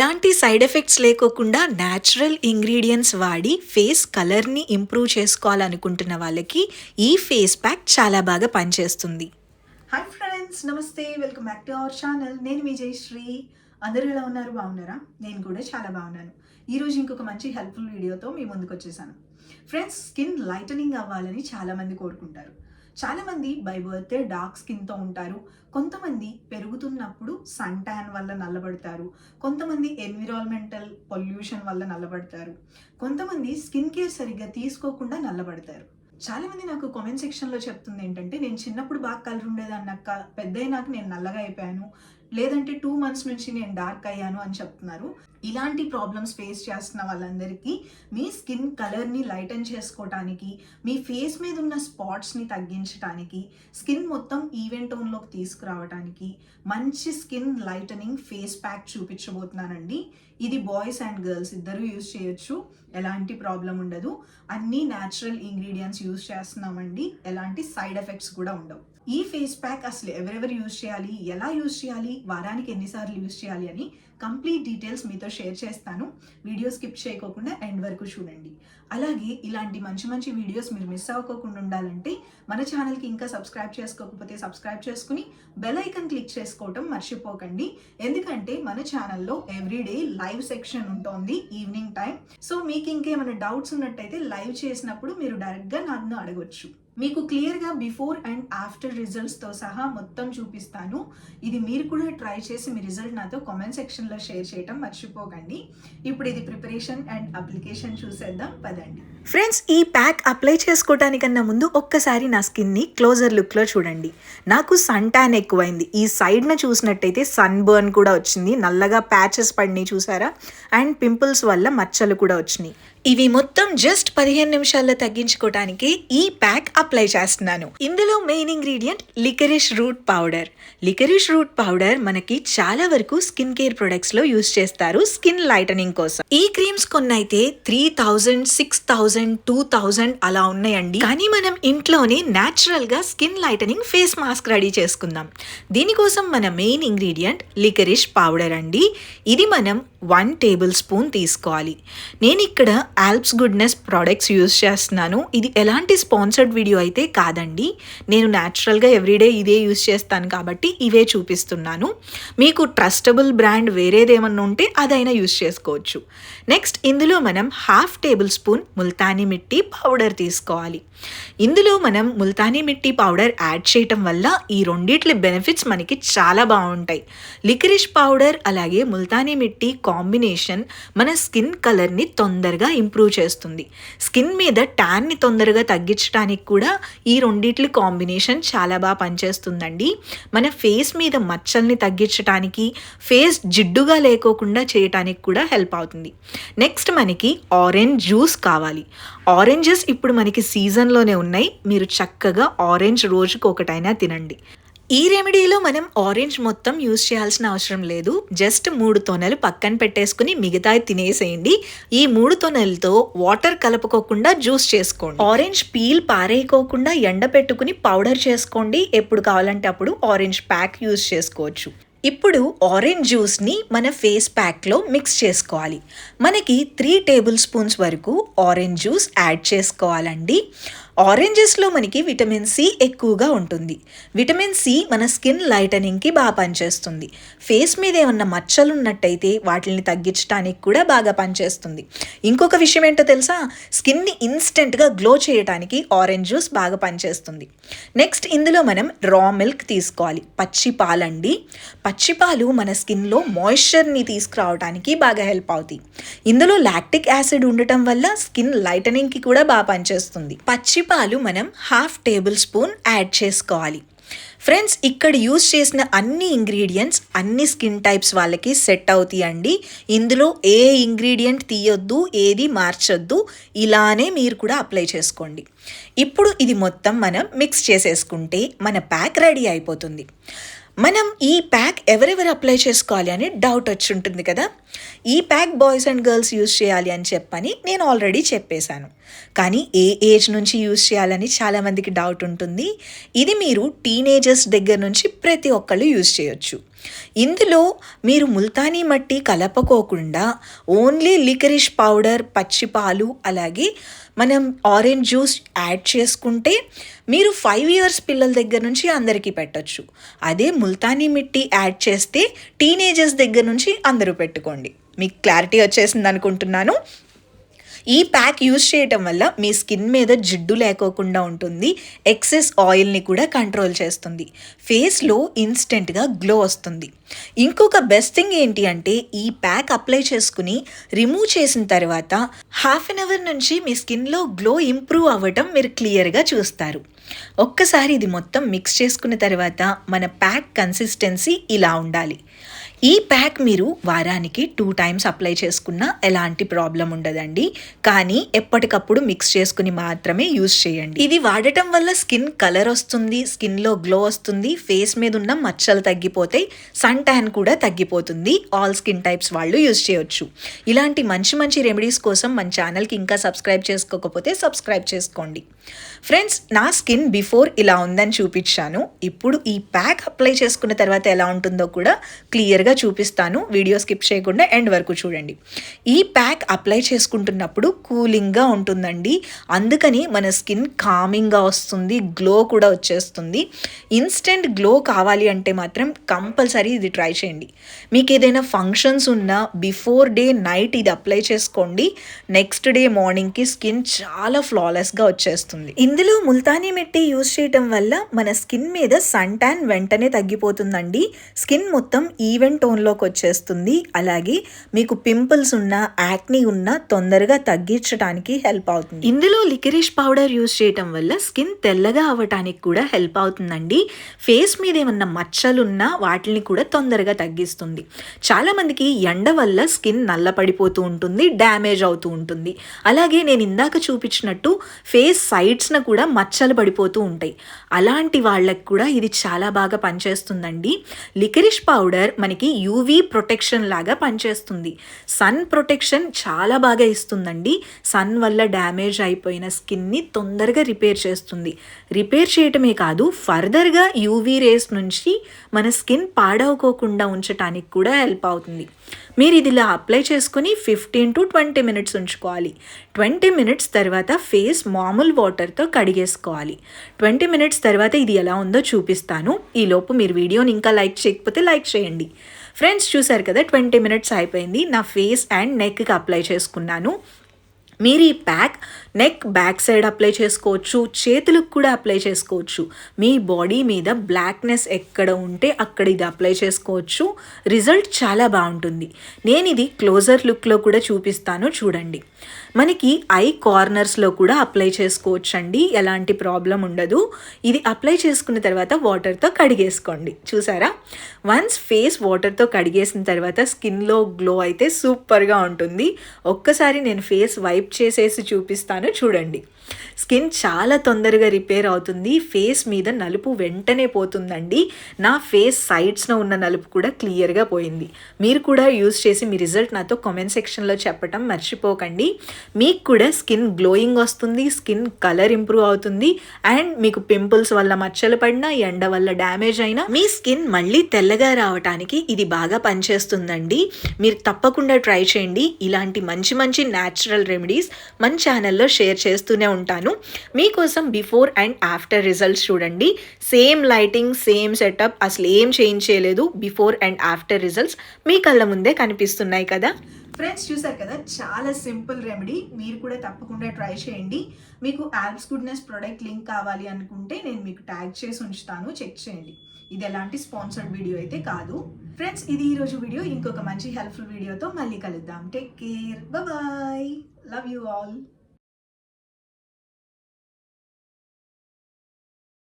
ఎలాంటి side effects లేకోకుండా natural ingredients వాడి ఫేస్ కలర్ని ఇంప్రూవ్ చేసుకోవాలనుకుంటున్న వాళ్ళకి ఈ ఫేస్ ప్యాక్ చాలా బాగా పనిచేస్తుంది. హాయ్ ఫ్రెండ్స్ నమస్తే. Welcome back to our channel. నేను విజయశ్రీ. జయశ్రీ అందరూ ఎలా ఉన్నారు? బాగున్నారా? నేను కూడా చాలా బాగున్నాను. ఈరోజు ఇంకొక మంచి హెల్ప్ఫుల్ వీడియోతో మీ ముందుకు వచ్చేసాను. ఫ్రెండ్స్ స్కిన్ లైటనింగ్ అవ్వాలని చాలామంది కోరుకుంటారు. చాలామంది బై బర్త్డే డార్క్ స్కిన్తో ఉంటారు. కొంతమంది పెరుగుతున్నప్పుడు సన్ ట్యాన్ వల్ల నల్లబడతారు. కొంతమంది ఎన్విరాన్మెంటల్ పొల్యూషన్ వల్ల నల్లబడతారు. కొంతమంది స్కిన్ కేర్ సరిగ్గా తీసుకోకుండా నల్లబడతారు. చాలామంది నాకు కామెంట్ సెక్షన్లో చెప్తుంది ఏంటంటే నేను చిన్నప్పుడు బాగా కలర్ ఉండేదాన్ని అక్క. పెద్ద అయినాక నేను నల్లగా అయిపోయాను. లేదంటే టూ మంత్స్ నుంచి నేను డార్క్ అయ్యాను అని చెప్తున్నారు. ఇలాంటి ప్రాబ్లమ్స్ ఫేస్ చేస్తున్న వాళ్ళందరికీ మీ స్కిన్ కలర్ని లైటన్ చేసుకోవటానికి మీ ఫేస్ మీద ఉన్న స్పాట్స్ని తగ్గించడానికి స్కిన్ మొత్తం ఈవెంట్ టోన్లోకి తీసుకురావడానికి మంచి స్కిన్ లైటనింగ్ ఫేస్ ప్యాక్ చూపించబోతున్నానండి. ఇది బాయ్స్ అండ్ గర్ల్స్ ఇద్దరు యూజ్ చేయొచ్చు. ఎలాంటి ప్రాబ్లం ఉండదు. అన్ని న్యాచురల్ ఇంగ్రీడియంట్స్ యూజ్ చేస్తున్నామండి. ఎలాంటి సైడ్ ఎఫెక్ట్స్ కూడా ఉండవు. ఈ ఫేస్ ప్యాక్ అసలు ఎవరెవరు యూజ్ చేయాలి? ఎలా యూజ్ చేయాలి? వారానికి ఎన్నిసార్లు యూజ్ చేయాలి అని కంప్లీట్ డీటెయిల్స్ మీతో షేర్ చేస్తాను. వీడియో స్కిప్ చేయకోకుండా ఎండ్ వరకు చూడండి. అలాగే ఇలాంటి మంచి మంచి వీడియోస్ మీరు మిస్ అవ్వకోకుండా ఉండాలంటే మన ఛానల్కి ఇంకా సబ్స్క్రైబ్ చేసుకోకపోతే సబ్స్క్రైబ్ చేసుకుని బెల్ ఐకన్ క్లిక్ చేసుకోవటం మర్చిపోకండి. ఎందుకంటే మన ఛానల్లో ఎవ్రీడే లైవ్ సెక్షన్ ఉంటుంది ఈవినింగ్ టైం సో మీకు ఇంకేమైనా డౌట్స్ ఉన్నట్టయితే లైవ్ చేసినప్పుడు మీరు డైరెక్ట్గా నన్ను అడగొచ్చు. మీకు క్లియర్గా బిఫోర్ అండ్ ఆఫ్టర్ రిజల్ట్స్తో సహా మొత్తం చూపిస్తాను. ఇది మీరు కూడా ట్రై చేసి మీ రిజల్ట్ నాతో కామెంట్ సెక్షన్లో షేర్ చేయటం మర్చిపోకండి. ఇప్పుడు ఇది ప్రిపరేషన్ అండ్ అప్లికేషన్ చూసేద్దాం. పదండి. ఫ్రెండ్స్ ఈ ప్యాక్ అప్లై చేసుకోవటానికన్నా ముందు ఒక్కసారి నా స్కిన్ని క్లోజర్ లుక్లో చూడండి. నాకు సన్ ట్యాన్ ఎక్కువైంది. ఈ సైడ్న చూసినట్టయితే సన్ బర్న్ కూడా వచ్చింది. నల్లగా ప్యాచెస్ పడినాయి చూసారా? అండ్ పింపుల్స్ వల్ల మచ్చలు కూడా వచ్చినాయి. ఇవి మొత్తం జస్ట్ పదిహేను నిమిషాల్లో తగ్గించుకోవటానికి ఈ ప్యాక్ అప్లై చేస్తున్నాను. ఇందులో main ingredient liquorice root powder liquorice root powder మనకి చాలా వరకు స్కిన్ కేర్ ప్రొడక్ట్స్లో యూస్ చేస్తారు స్కిన్ లైటనింగ్ కోసం. ఈ క్రీమ్స్ కొన్ని అయితే three thousand six thousand two thousand అలా ఉన్నాయండి. కానీ మనం ఇంట్లోనే న్యాచురల్గా skin lightening face mask ready చేసుకుందాం. దీనికోసం మన మెయిన్ ఇంగ్రీడియంట్ లికరిష్ పౌడర్ అండి. ఇది మనం వన్ టేబుల్ స్పూన్ తీసుకోవాలి. నేను ఇక్కడ ఆల్ప్స్ గుడ్నెస్ ప్రోడక్ట్స్ యూజ్ చేస్తున్నాను. ఇది ఎలాంటి స్పాన్సర్డ్ వీడియో అయితే కాదండి. నేను న్యాచురల్గా ఎవ్రీడే ఇదే యూజ్ చేస్తాను కాబట్టి ఇవే చూపిస్తున్నాను. మీకు ట్రస్టబుల్ బ్రాండ్ వేరేదేమన్నా ఉంటే అదైనా యూజ్ చేసుకోవచ్చు. నెక్స్ట్ ఇందులో మనం half tablespoon Multani mitti powder తీసుకోవాలి. ఇందులో మనం ముల్తానీ మిట్టి పౌడర్ యాడ్ చేయటం వల్ల ఈ రెండిట్ల బెనిఫిట్స్ మనకి చాలా బాగుంటాయి. లికరిష్ పౌడర్ అలాగే ముల్తానీ మిట్టి కాంబినేషన్ మన స్కిన్ కలర్ని తొందరగా ఇంప్రూవ్ చేస్తుంది. స్కిన్ మీద ట్యాన్ని తొందరగా తగ్గించడానికి కూడా ఈ రెండిట్ల కాంబినేషన్ చాలా బాగా పనిచేస్తుందండి. మన ఫేస్ మీద మచ్చల్ని తగ్గించడానికి ఫేస్ జిడ్డుగా లేకోకుండా చేయటానికి కూడా హెల్ప్ అవుతుంది. నెక్స్ట్ మనకి ఆరెంజ్ జ్యూస్ కావాలి. ఆరెంజెస్ ఇప్పుడు మనకి సీజన్లోనే ఉన్నాయి. మీరు చక్కగా ఆరెంజ్ రోజుకు ఒకటైనా తినండి. ఈ రెమెడీలో మనం ఆరెంజ్ మొత్తం యూజ్ చేయాల్సిన అవసరం లేదు. జస్ట్ మూడు తొనలు పక్కన పెట్టేసుకుని మిగతాయి తినేసేయండి. ఈ మూడు తొనలతో వాటర్ కలుపుకోకుండా జ్యూస్ చేసుకోండి. ఆరెంజ్ పీల్ పారేయకోకుండా ఎండ పెట్టుకుని పౌడర్ చేసుకోండి. ఎప్పుడు కావాలంటే అప్పుడు ఆరెంజ్ ప్యాక్ యూజ్ చేసుకోవచ్చు. ఇప్పుడు ఆరెంజ్ జ్యూస్ని మన ఫేస్ ప్యాక్లో మిక్స్ చేసుకోవాలి. మనకి త్రీ టేబుల్ స్పూన్స్ వరకు ఆరెంజ్ జ్యూస్ యాడ్ చేసుకోవాలండి. ఆరెంజెస్లో మనకి విటమిన్ సి ఎక్కువగా ఉంటుంది. విటమిన్ సి మన స్కిన్ లైటనింగ్కి బాగా పనిచేస్తుంది. ఫేస్ మీద ఏమన్నా మచ్చలు ఉన్నట్టయితే వాటిని తగ్గించడానికి కూడా బాగా పనిచేస్తుంది. ఇంకొక విషయం ఏంటో తెలుసా? స్కిన్ని ఇన్స్టెంట్గా గ్లో చేయడానికి ఆరెంజ్ జ్యూస్ బాగా పనిచేస్తుంది. నెక్స్ట్ ఇందులో మనం రా మిల్క్ తీసుకోవాలి. పచ్చి పాలండి. పచ్చి పాలు మన స్కిన్లో మాయిశ్చర్ని తీసుకురావడానికి బాగా హెల్ప్ అవుతాయి. ఇందులో లాక్టిక్ యాసిడ్ ఉండటం వల్ల స్కిన్ లైటనింగ్కి కూడా బాగా పనిచేస్తుంది. పచ్చి పాలు మనం హాఫ్ టేబుల్ స్పూన్ యాడ్ చేసుకోవాలి. ఫ్రెండ్స్ ఇక్కడ యూస్ చేసిన అన్ని ఇంగ్రీడియంట్స్ అన్ని స్కిన్ టైప్స్ వాళ్ళకి సెట్ అవుతాయి అండి ఇందులో ఏ ఇంగ్రీడియంట్ తీయొద్దు ఏది మార్చొద్దు ఇలానే మీరు కూడా అప్లై చేసుకోండి. ఇప్పుడు ఇది మొత్తం మనం మిక్స్ చేసేసుకుంటే మన ప్యాక్ రెడీ అయిపోతుంది. మనం ఈ ప్యాక్ ఎవరెవరు అప్లై చేసుకోవాలి అని డౌట్ వచ్చి ఉంటుంది కదా? ఈ pack boys and girls use చేయాలి అని చెప్పని నేను ఆల్రెడీ చెప్పేశాను. కానీ ఏ ఏజ్ నుంచి యూజ్ చేయాలని చాలామందికి డౌట్ ఉంటుంది. ఇది మీరు టీనేజర్స్ దగ్గర నుంచి ప్రతి ఒక్కళ్ళు యూజ్ చేయొచ్చు. ఇందులో మీరు ముల్తానీ మట్టి కలపకోకుండా ఓన్లీ లికరిష్ పౌడర్ పచ్చిపాలు అలాగే మనం ఆరెంజ్ జ్యూస్ యాడ్ చేసుకుంటే మీరు ఫైవ్ ఇయర్స్ పిల్లల దగ్గర నుంచి అందరికీ పెట్టొచ్చు. అదే ముల్తానీ మిట్టి యాడ్ చేస్తే టీనేజర్స్ దగ్గర నుంచి అందరూ పెట్టుకోండి. మీకు క్లారిటీ వచ్చేసింది అనుకుంటున్నాను ఈ ప్యాక్ యూజ్ చేయటం వల్ల మీ స్కిన్ మీద జిడ్డు లేకోకుండా ఉంటుంది ఎక్సెస్ ఆయిల్ని కూడా కంట్రోల్ చేస్తుంది. ఫేస్లో ఇన్స్టెంట్గా గ్లో వస్తుంది. ఇంకొక బెస్ట్ థింగ్ ఏంటి అంటే ఈ ప్యాక్ అప్లై చేసుకుని రిమూవ్ చేసిన తర్వాత హాఫ్ అన్ అవర్ నుంచి మీ స్కిన్లో గ్లో ఇంప్రూవ్ అవ్వటం మీరు క్లియర్గా చూస్తారు. ఒక్కసారి ఇది మొత్తం మిక్స్ చేసుకున్న తర్వాత మన ప్యాక్ కన్సిస్టెన్సీ ఇలా ఉండాలి. ఈ ప్యాక్ మీరు వారానికి టూ టైమ్స్ అప్లై చేసుకున్నా ఎలాంటి ప్రాబ్లం ఉండదండి. కానీ ఎప్పటికప్పుడు మిక్స్ చేసుకుని మాత్రమే యూజ్ చేయండి. ఇది వాడటం వల్ల స్కిన్ కలర్ వస్తుంది స్కిన్లో గ్లో వస్తుంది ఫేస్ మీద ఉన్న మచ్చలు తగ్గిపోతాయి సన్ ట్యాన్ కూడా తగ్గిపోతుంది. ఆల్ స్కిన్ టైప్స్ వాళ్ళు యూజ్ చేయొచ్చు. ఇలాంటి మంచి మంచి రెమెడీస్ కోసం మన ఛానల్కి ఇంకా సబ్స్క్రైబ్ చేసుకోకపోతే సబ్స్క్రైబ్ చేసుకోండి. ఫ్రెండ్స్ నా స్కిన్ బిఫోర్ ఇలా ఉందని చూపించాను. ఇప్పుడు ఈ ప్యాక్ అప్లై చేసుకున్న తర్వాత ఎలా ఉంటుందో కూడా క్లియర్గా చూపిస్తాను. వీడియో స్కిప్ చేయకుండా ఎండ్ వరకు చూడండి. ఈ ప్యాక్ అప్లై చేసుకుంటున్నప్పుడు కూలింగ్గా ఉంటుందండి. అందుకని మన స్కిన్ కామింగ్గా వస్తుంది గ్లో కూడా వచ్చేస్తుంది. ఇన్స్టెంట్ గ్లో కావాలి అంటే మాత్రం కంపల్సరీ ఇది ట్రై చేయండి. మీకు ఏదైనా ఫంక్షన్స్ ఉన్నా బిఫోర్ డే నైట్ ఇది అప్లై చేసుకోండి. నెక్స్ట్ డే మార్నింగ్కి స్కిన్ చాలా ఫ్లాలెస్గా వచ్చేస్తుంది. ఇందులో ముల్తానీ మిట్టి యూజ్ చేయటం వల్ల మన స్కిన్ మీద సన్ ట్యాన్ వెంటనే తగ్గిపోతుందండి. స్కిన్ మొత్తం ఈవెన్ టోన్లోకి వచ్చేస్తుంది. అలాగే మీకు పింపుల్స్ ఉన్నా యాక్ని ఉన్నా తొందరగా తగ్గించడానికి హెల్ప్ అవుతుంది. ఇందులో లికరిష్ పౌడర్ యూజ్ చేయటం వల్ల స్కిన్ తెల్లగా అవ్వటానికి కూడా హెల్ప్ అవుతుందండి. ఫేస్ మీద ఏమన్నా మచ్చలు ఉన్నా వాటిని కూడా తొందరగా తగ్గిస్తుంది. చాలామందికి ఎండ వల్ల స్కిన్ నల్లపడిపోతూ ఉంటుంది డ్యామేజ్ అవుతూ ఉంటుంది. అలాగే నేను ఇందాక చూపించినట్టు ఫేస్ సైడ్స్ను కూడా మచ్చలు పడిపోతూ ఉంటాయి. అలాంటి వాళ్ళకి కూడా ఇది చాలా బాగా పనిచేస్తుందండి. లికరిష్ పౌడర్ మనకి యూవీ ప్రొటెక్షన్ లాగా పనిచేస్తుంది. సన్ ప్రొటెక్షన్ చాలా బాగా ఇస్తుందండి. సన్ వల్ల డ్యామేజ్ అయిపోయిన స్కిన్ని తొందరగా రిపేర్ చేస్తుంది. రిపేర్ చేయటమే కాదు ఫర్దర్గా యూవీ రేస్ నుంచి మన స్కిన్ పాడవుకోకుండా ఉంచడానికి కూడా హెల్ప్ అవుతుంది. మీరు ఇది ఇలా అప్లై చేసుకుని ఫిఫ్టీన్ టు ట్వంటీ మినిట్స్ ఉంచుకోవాలి. ట్వంటీ మినిట్స్ తర్వాత ఫేస్ మామూలు వాటర్తో కడిగేసుకోవాలి. ట్వంటీ మినిట్స్ తర్వాత ఇది ఎలా ఉందో చూపిస్తాను. ఈలోపు మీరు వీడియోని ఇంకా లైక్ చేయకపోతే లైక్ చేయండి. ఫ్రెండ్స్ చూసారు కదా ట్వంటీ మినిట్స్ అయిపోయింది. నా ఫేస్ అండ్ నెక్కి అప్లై చేసుకున్నాను. మీరు ఈ pack neck back side apply చేసుకోవచ్చు చేతులకు కూడా అప్లై చేసుకోవచ్చు. మీ బాడీ మీద బ్లాక్నెస్ ఎక్కడ ఉంటే అక్కడ ఇది అప్లై చేసుకోవచ్చు. రిజల్ట్ చాలా బాగుంటుంది. నేను ఇది క్లోజర్ లుక్లో కూడా చూపిస్తాను చూడండి. మనకి ఐ కార్నర్స్లో కూడా అప్లై చేసుకోవచ్చు అండి ఎలాంటి ప్రాబ్లం ఉండదు. ఇది అప్లై చేసుకున్న తర్వాత వాటర్తో కడిగేసుకోండి. చూసారా? వన్స్ ఫేస్ వాటర్తో కడిగేసిన తర్వాత స్కిన్లో గ్లో అయితే సూపర్గా ఉంటుంది. ఒక్కసారి నేను ఫేస్ వైప్ చేసేసి చూపిస్తాను. చూడండి. స్కిన్ చాలా తొందరగా రిపేర్ అవుతుంది. ఫేస్ మీద నలుపు వెంటనే పోతుందండి. నా ఫేస్ సైడ్స్లో ఉన్న నలుపు కూడా క్లియర్గా పోయింది. మీరు కూడా యూజ్ చేసి మీ రిజల్ట్ నాతో కామెంట్ సెక్షన్లో చెప్పటం మర్చిపోకండి. మీకు కూడా స్కిన్ గ్లోయింగ్ వస్తుంది స్కిన్ కలర్ ఇంప్రూవ్ అవుతుంది. అండ్ మీకు పింపుల్స్ వల్ల మచ్చలు పడినా ఎండ వల్ల డ్యామేజ్ అయినా మీ స్కిన్ మళ్ళీ తెల్లగా రావటానికి ఇది బాగా పనిచేస్తుందండి. మీరు తప్పకుండా ట్రై చేయండి. ఇలాంటి మంచి మంచి న్యాచురల్ రెమెడీస్ మన ఛానల్లో షేర్ చేస్తూనే ఉంటాను. మీకోసం బిఫోర్ అండ్ ఆఫ్టర్ రిజల్ట్స్ చూడండి. సేమ్ లైటింగ్ సేమ్ సెటప్ అసలు ఏం చేంజ్ చేయలేదు. బిఫోర్ అండ్ ఆఫ్టర్ రిజల్ట్స్ మీ కళ్ళ ముందే కనిపిస్తున్నాయి కదా. ఫ్రెండ్స్ చూసారు కదా చాలా సింపుల్ రెమెడీ మీరు కూడా తప్పకుండా ట్రై చేయండి. మీకు యాప్స్ గుడ్నెస్ ప్రోడక్ట్ లింక్ కావాలి అనుకుంటే నేను మీకు ట్యాగ్ చేసి ఉంచుతాను. చెక్ చేయండి. ఇది ఎలాంటి స్పాన్సర్డ్ వీడియో అయితే కాదు. ఫ్రెండ్స్ ఇది ఈరోజు వీడియో ఇంకొక మంచి హెల్ప్ఫుల్ వీడియోతో మళ్ళీ కలుద్దాం. Take care bye love you all